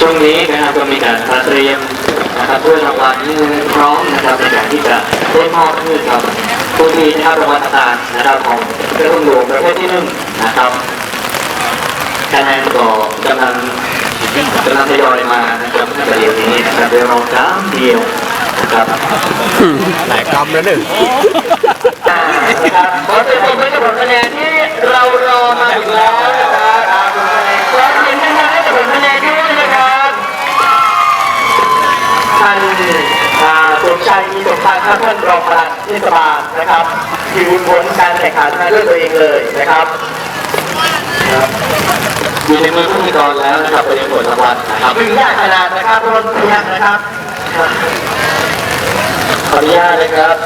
ช่วงนี้นะครับก็มีการเตรียมนะครับเพื่อรางวัลที่พร้อมนะครับในการที่จะได้มอบให้กับผู้ที่ได้รับรางวัลต่างๆนะครับของกระทรวงหลวงประเภทที่หนึ่งนะครับคะแนนก็กำลังกำลังทยอยมานะครับในประเดี๋ยวนี้นะครับเดี๋ยวรอครั้งเดียวนะครับหลายกำแล้วหนึ่งนะครับขอเสียงปรบมือให้กับผลคะแนนที่เรารอมาถึงแล้วนะครับขอเสียงดังๆให้กับผลคะแนนด้วยนะครับ ท่านอ่าสมชัยมีสมพันธ์ครับท่านรองประหลัดเทศบาลนะครับที่วุ้นผลการแข่งขันมาด้วยตัวเองเลยนะครับครับอยู่ในมือผู้มีกรแล้วนะครับไปยังผลรางวัลนะครับถึงยากขนาดนะครับทุกคนทุกท่านนะครับขออนุญาตนะครับ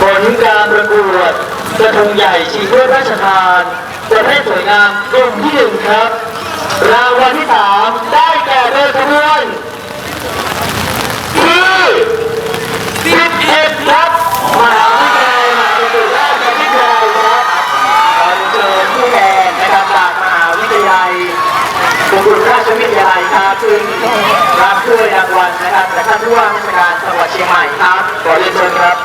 ผลการประกวดกระทงใหญ่ชีถ้วยพระราชทานประเภทสวยงามกลุ่มที่หนึ่งครับรางวัลที่สามได้แก่เบอร์ขบวนที่สิบเอ็ดครับมหาวิทยาลัยมหาวิทยาลัยราชวิทยาลัยครับขอเชิญผู้แทนนะครับจากมหาวิทยาลัยมงกุฎราชวิทยาลัยครับซึ่งรับ ถ้วยรางวัลนะครับจากท่านผู้ว่าราชการจังหวัดเชียงใหม่ครับขอเรียนเชิญครับ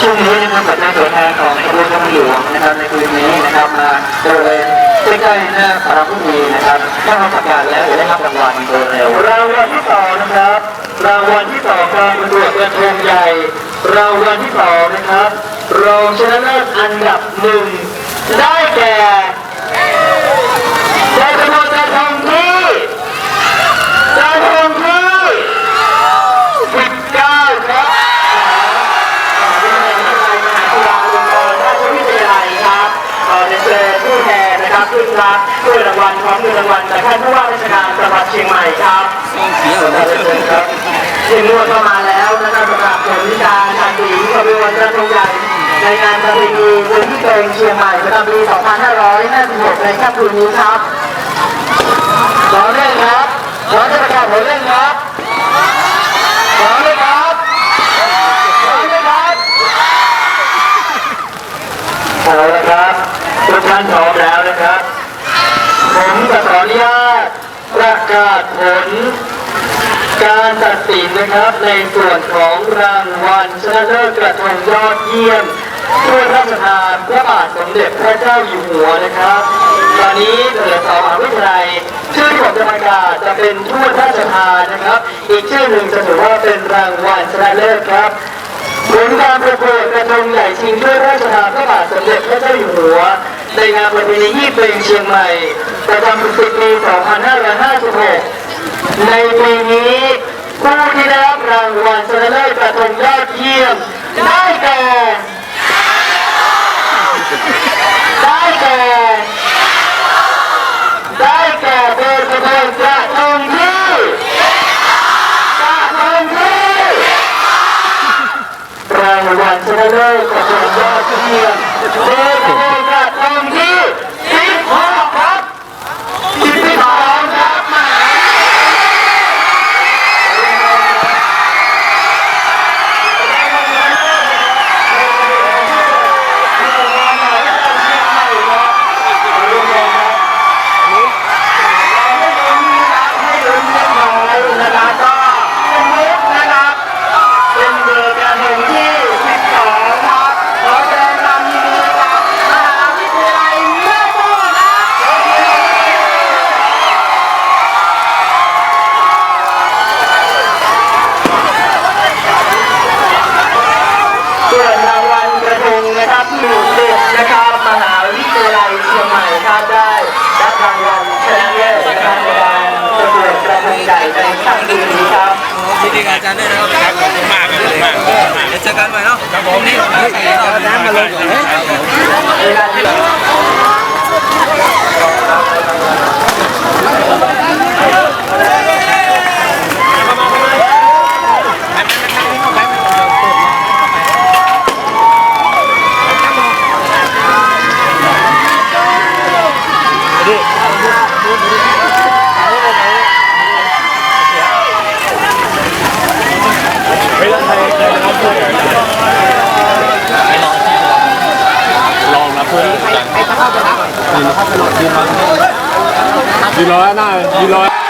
ช่วงนี้นะครับกับนายตัวแทนของขบวนกำลังหลวงนะครับในคืนนี้นะครับมาบริเวณใกล้ๆหน้าพรพุทธมีนะครับถ้าทำประกาศแล้วจะได้รับรางวัลโดยเร็วรางวัลที่สองนะครับ รางวัลที่สองการปรวดกระทงใหญ่ รางวัลที่สองนะครับรองชนะเลิศอันดับหนึ่งได้แก่ได้จำนวนกระทงที่กระทงที่สิบเก้าครับมหาวิทยาลัยมหาจุฬาลงกรณราชวิทยาลัยครับขอเรียนเชิญผู้แทนนะค รับขึ้นรับด้วยรางวัลพร้อมเงินรางวัลจากท่านผู้ว่าราชการจังหวัดเชียงใหม่ครับขอเรียนเชิญครับทีมนวดก็มาแล้วนะครับสำหรับผลการแข่งขันขบวนกระทงใหญ่ในงานประเพณีบุญที่เกงเชียงใหม่ประจำปี 2556 ในค่ำคืนนี้ครับขอเล่นครับขอจะประกาศผลเล่นครับขอเลยครับขอเลยครับเอาละครับทุกท่านพร้อมแล้วนะครับ ผมจะขออนุญาตประกาศผล การตัดสินนะครับในส่วนของรางวัลชนะเลิศกระทงยอดเยี่ยมถ้วยพระราชทานพระบาทสมเด็จพระเจ้าอยู่หัวนะครับ ตอนนี้เหลือสองมหาวิทยาลัยชื่อที่ผมจะประกาศจะเป็นถ้วยพระราชทานนะครับ อีกชื่อหนึ่งจะถือว่าเป็นรางวัลชนะเลิศครับผลการประกวดกระทงใหญ่ชิงถ้วยพระราชทานพระบาทสมเด็จพระเจ้าอยู่หัว ในงานประเพณียี่เป็งเชียงใหม่ประจำปี 2556 ในปีนี้ผู้ที่ได้รับรางวัลชนะเลิศกระทงยอดเยี่ยม ได้แก่ได้แก่ได้แก่เบอร์กระทงกระทงที่กระทงที่รางวัลชนะเลิศกระทงยอดเยี่ยม เบ รางวัลชนะเลิศนะครับในกระกวดกระทงใหญ่ในครั้งนี้ครับยินดีกับอาจารย์ด้วยนะครับขอบคุณมากครับขอบคุณมากเดี๋ยวเจอกันใหม่เนาะครับผมนี่เราน้ำมาลงเวลาที่ ยืนรอยหน้ายืนรอ